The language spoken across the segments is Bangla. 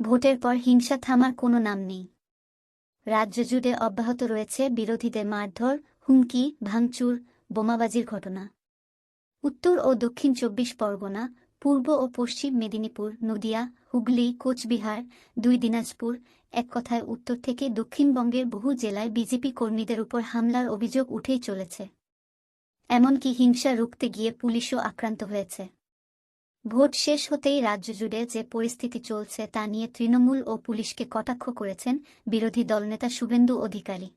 ভোটের পর হিংসা থামার কোনো নাম নেই। রাজ্য জুড়ে অব্যাহত রয়েছে বিরোধীদের মারধর, হুমকি, ভাঙচুর, বোমাবাজির ঘটনা। উত্তর ও দক্ষিণ চব্বিশ পরগনা, পূর্ব ও পশ্চিম মেদিনীপুর, নদিয়া, হুগলি, কোচবিহার, দুই দিনাজপুর, এক কথায় উত্তর থেকে দক্ষিণবঙ্গের বহু জেলায় বিজেপি কর্মীদের উপর হামলার অভিযোগ উঠেই চলেছে। এমনকি হিংসা রুখতে গিয়ে পুলিশও আক্রান্ত হয়েছে। ভোট শেষ হতেই রাজ্য জুড়ে যে পরিস্থিতি চলছে তা নিয়ে তৃণমূল ও পুলিশকে কটাক্ষ করেছেন বিরোধী দলনেতা শুভেন্দু অধিকারী।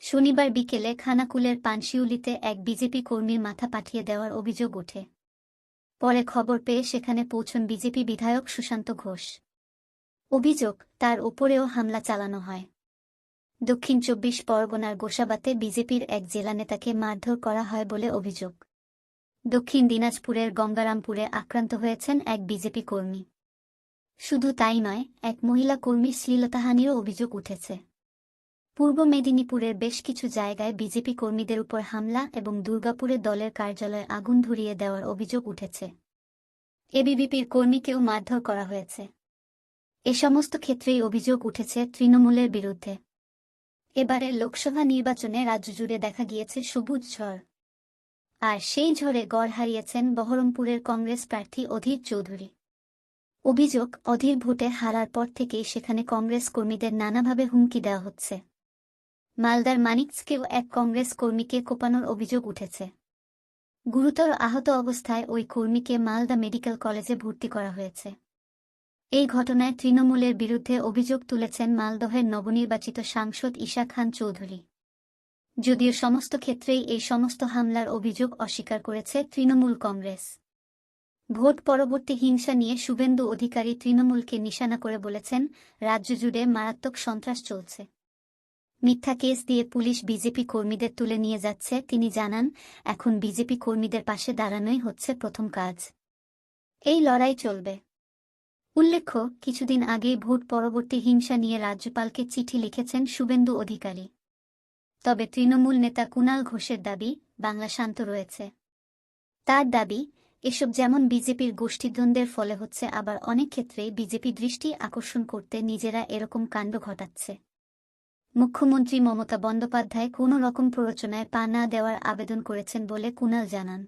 শনিবার বিকেলে খানাকুলের পানশিউলিতে এক বিজেপি কর্মীর মাথা পাঠিয়ে দেওয়ার অভিযোগ ওঠে। পরে খবর পেয়ে সেখানে পৌঁছন বিজেপি বিধায়ক সুশান্ত ঘোষ। অভিযোগ, তার ওপরেও হামলা চালানো হয়। দক্ষিণ চব্বিশ পরগনার গোসাবাতে বিজেপির এক জেলা নেতাকে মারধর করা হয় বলে অভিযোগ। দক্ষিণ দিনাজপুরের গঙ্গারামপুরে আক্রান্ত হয়েছেন এক বিজেপি কর্মী। শুধু তাই নয়, এক মহিলা কর্মীর শ্লীলতাহানিরও অভিযোগ উঠেছে। পূর্ব মেদিনীপুরের বেশ কিছু জায়গায় বিজেপি কর্মীদের উপর হামলা এবং দুর্গাপুরে দলের কার্যালয়ে আগুন ধরিয়ে দেওয়ার অভিযোগ উঠেছে। এবিভিপির কর্মীকেও মারধর করা হয়েছে। এ সমস্ত ক্ষেত্রেই অভিযোগ উঠেছে তৃণমূলের বিরুদ্ধে। এবারে লোকসভা নির্বাচনে রাজ্য জুড়ে দেখা গিয়েছে সবুজ ঝড়। আর সেই ঝড়ে গড় হারিয়েছেন বহরমপুরের কংগ্রেস প্রার্থী অধীর চৌধুরী। অভিযোগ, অধীর ভোটে হারার পর থেকেই সেখানে কংগ্রেস কর্মীদের নানাভাবে হুমকি দেওয়া হচ্ছে। মালদার মানিকসকেও এক কংগ্রেস কর্মীকে কোপানোর অভিযোগ উঠেছে। গুরুতর আহত অবস্থায় ওই কর্মীকে মালদা মেডিকেল কলেজে ভর্তি করা হয়েছে। এই ঘটনায় তৃণমূলের বিরুদ্ধে অভিযোগ তুলেছেন মালদহের নবনির্বাচিত সাংসদ ঈশা খান চৌধুরী। যদিও সমস্ত ক্ষেত্রেই এই সমস্ত হামলার অভিযোগ অস্বীকার করেছে তৃণমূল কংগ্রেস। ভোট পরবর্তী হিংসা নিয়ে শুভেন্দু অধিকারী তৃণমূলকে নিশানা করে বলেছেন, রাজ্য জুড়ে মারাত্মক সন্ত্রাস চলছে। মিথ্যা কেস দিয়ে পুলিশ বিজেপি কর্মীদের তুলে নিয়ে যাচ্ছে, তিনি জানান, এখন বিজেপি কর্মীদের পাশে দাঁড়ানোই হচ্ছে প্রথম কাজ। এই লড়াই চলবে। উল্লেখ্য, কিছুদিন আগেই ভোট পরবর্তী হিংসা নিয়ে রাজ্যপালকে চিঠি লিখেছেন শুভেন্দু অধিকারী। তবে তৃণমূল নেতা কুণাল ঘোষের দাবি, বাংলা শান্ত রয়েছে। তার দাবি, এসব যেমন বিজেপির গোষ্ঠীদ্বন্দ্বের ফলে হচ্ছে, আবার অনেক ক্ষেত্রে বিজেপি দৃষ্টি আকর্ষণ করতে নিজেরা এরকম কাণ্ড ঘটাচ্ছে। মুখ্যমন্ত্রী মমতা বন্দ্যোপাধ্যায় কোনো রকম প্ররোচনায় পা না দেওয়ার আবেদন করেছেন বলে কুণাল জানান।